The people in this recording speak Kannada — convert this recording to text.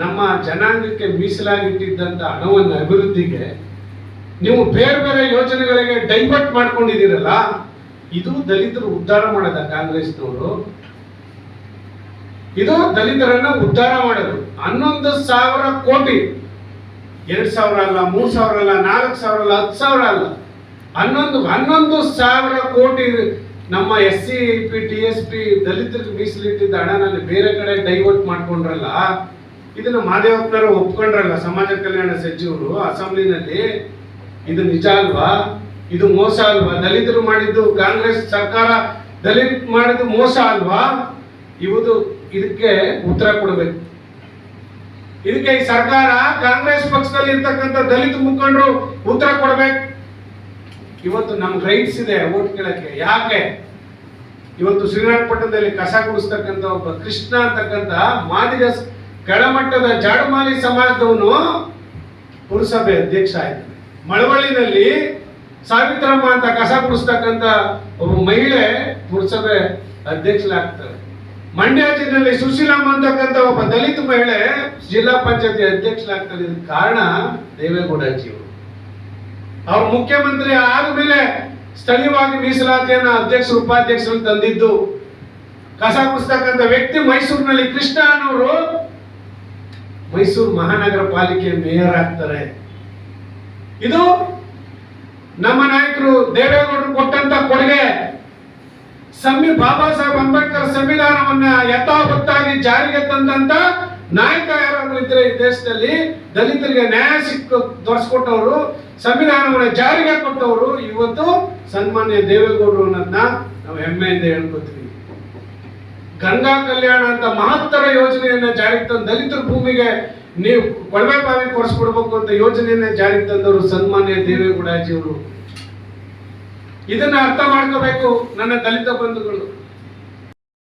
ನಮ್ಮ ಜನಾಂಗಕ್ಕೆ ಮೀಸಲಾಗಿಟ್ಟಿದ್ದಂಥ ಹಣವನ್ನು ಅಭಿವೃದ್ಧಿಗೆ ನೀವು ಬೇರೆ ಬೇರೆ ಯೋಜನೆಗಳಿಗೆ ಡೈವರ್ಟ್ ಮಾಡ್ಕೊಂಡಿದ್ದೀರಲ್ಲ, ಇದು ದಲಿತರು ಉದ್ಧಾರ ಮಾಡದ ಕಾಂಗ್ರೆಸ್ನವರು. ಇದು ದಲಿತರನ್ನ ಉದ್ಧಾರ ಮಾಡೋದು. ಹನ್ನೊಂದು ಸಾವಿರ ಕೋಟಿ. ಎರಡ್ ಸಾವಿರ ಅಲ್ಲ, ಮೂರ್ ಸಾವಿರ ಅಲ್ಲ, ನಾಲ್ಕು ಸಾವಿರ ಅಲ್ಲ, ಹತ್ತು ಸಾವಿರ ಅಲ್ಲ. ಹನ್ನೊಂದು ಹನ್ನೊಂದು ಸಾವಿರ ಕೋಟಿ ನಮ್ಮ S C P T S P ದಲಿತರಿಗೆ ಮೀಸಲಿಟ್ಟಿದ್ದ ಹಣನಲ್ಲಿ ಬೇರೆ ಕಡೆ ಡೈವರ್ಟ್ ಮಾಡ್ಕೊಂಡ್ರಲ್ಲ ಇದನ್ನ ಮಾದೇವಪ್ಪನವರು ಒಪ್ಕೊಂಡ್ರಲ್ಲ, ಸಮಾಜ ಕಲ್ಯಾಣ ಸಚಿವರು ಅಸೆಂಬ್ಲಿನಲ್ಲಿ, ಇದು ನಿಜ ಅಲ್ವಾ? ಇದು ಮೋಸ ಅಲ್ವಾ? ದಲಿತರು ಮಾಡಿದ್ದು ಕಾಂಗ್ರೆಸ್ ಸರ್ಕಾರ, ದಲಿತ ಮಾಡಿದ್ದು ಮೋಸ ಅಲ್ವಾ? ಇವುದು ಇದಕ್ಕೆ ಉತ್ತರ ಕೊಡಬೇಕು. ಇದಕ್ಕೆ ಈ ಸರ್ಕಾರ, ಕಾಂಗ್ರೆಸ್ ಪಕ್ಷದಲ್ಲಿ ಇರ್ತಕ್ಕಂಥ ದಲಿತ ಮುಖಂಡರು ಉತ್ತರ ಕೊಡಬೇಕು. ಇವತ್ತು ನಮ್ಗೆ ರೈಟ್ಸ್ ಇದೆ ಓಟ್ ಕೇಳಕ್ಕೆ. ಯಾಕೆ? ಇವತ್ತು ಶ್ರೀರಂಗಪಟ್ಟಣದಲ್ಲಿ ಕಸ ಗುಡಿಸ್ತಕ್ಕಂಥ ಒಬ್ಬ ಕೃಷ್ಣ ಅಂತಕ್ಕಂಥ ಮಾದಿಗ ಕೆಳಮಟ್ಟದ ಜಾಡುಮಾಲಿ ಸಮಾಜದವನು ಪುರಸಭೆ ಅಧ್ಯಕ್ಷ ಆಯ್ತು ಮಳವಳ್ಳಿನಲ್ಲಿ ಸಾವಿತ್ರಮ್ಮ ಅಂತ ಕಸ ಗುಡಿಸ್ತಕ್ಕಂಥ ಒಬ್ಬ ಮಹಿಳೆ ಪುರಸಭೆ ಅಧ್ಯಕ್ಷರಾಗ್ತಾರೆ ಮಂಡ್ಯ ಜಿಲ್ಲೆಯಲ್ಲಿ ಸುಶೀಲಮ್ಮ ಅಂತಕ್ಕಂಥ ಒಬ್ಬ ದಲಿತ ಮಹಿಳೆ ಜಿಲ್ಲಾ ಪಂಚಾಯತಿ ಅಧ್ಯಕ್ಷರಾಗ್ತಾರೆ ಇದಕ್ಕೆ ಕಾರಣ ದೇವೇಗೌಡಜಿಯವರು. ಅವ್ರು ಮುಖ್ಯಮಂತ್ರಿ ಆದ್ಮೇಲೆ ಸ್ಥಳೀಯವಾಗಿ ಮೀಸಲಾತಿಯನ್ನು ಅಧ್ಯಕ್ಷರು, ಉಪಾಧ್ಯಕ್ಷರು ತಂದಿದ್ದು ಕಸ ಗುಡಿಸ್ತಕ್ಕಂಥ ವ್ಯಕ್ತಿ ಮೈಸೂರಿನಲ್ಲಿ ಕೃಷ್ಣ ಅನ್ನೋರು ಮೈಸೂರು ಮಹಾನಗರ ಪಾಲಿಕೆ ಮೇಯರ್ ಆಗ್ತಾರೆ. ಇದು ನಮ್ಮ ನಾಯಕರು ದೇವೇಗೌಡರು ಕೊಟ್ಟಂತ ಕೊಡುಗೆ. ಸಂವಿ ಬಾಬಾ ಸಾಹೇಬ್ ಅಂಬೇಡ್ಕರ್ ಸಂವಿಧಾನವನ್ನ ಯಥಾವತ್ತಾಗಿ ಜಾರಿಗೆ ತಂದಂತ ನಾಯಕ ಯಾರಾದ್ರೂ ಇದ್ರೆ ಈ ದೇಶದಲ್ಲಿ ದಲಿತರಿಗೆ ನ್ಯಾಯ ಸಿಕ್ಕ ತೋರಿಸ್ಕೊಟ್ಟವರು, ಸಂವಿಧಾನವನ್ನ ಜಾರಿಗೆ ಕೊಟ್ಟವರು ಇವತ್ತು ಸನ್ಮಾನ್ಯ ದೇವೇಗೌಡರು ಅನ್ನೋದನ್ನ ನಾವು ಹೆಮ್ಮೆಯಿಂದ ಹೇಳ್ಕೊತೀವಿ. ಗಂಗಾ ಕಲ್ಯಾಣ ಅಂತ ಮಹತ್ತರ ಯೋಜನೆಯನ್ನ ಜಾರಿಗೆ ತಂದು ದಲಿತರ ಭೂಮಿಗೆ ನೀವು ಕೊಳವೆ ಬಾವಿ ಕೊಡಿಸ್ಬಿಡ್ಬೇಕು ಅಂತ ಯೋಜನೆಯನ್ನ ಜಾರಿಗೆ ತಂದವರು ಸನ್ಮಾನ್ಯ ದೇವೇಗೌಡಾಜಿಯವರು. ಇದನ್ನ ಅರ್ಥ ಮಾಡ್ಕೋಬೇಕು ನನ್ನ ದಲಿತ ಬಂಧುಗಳು.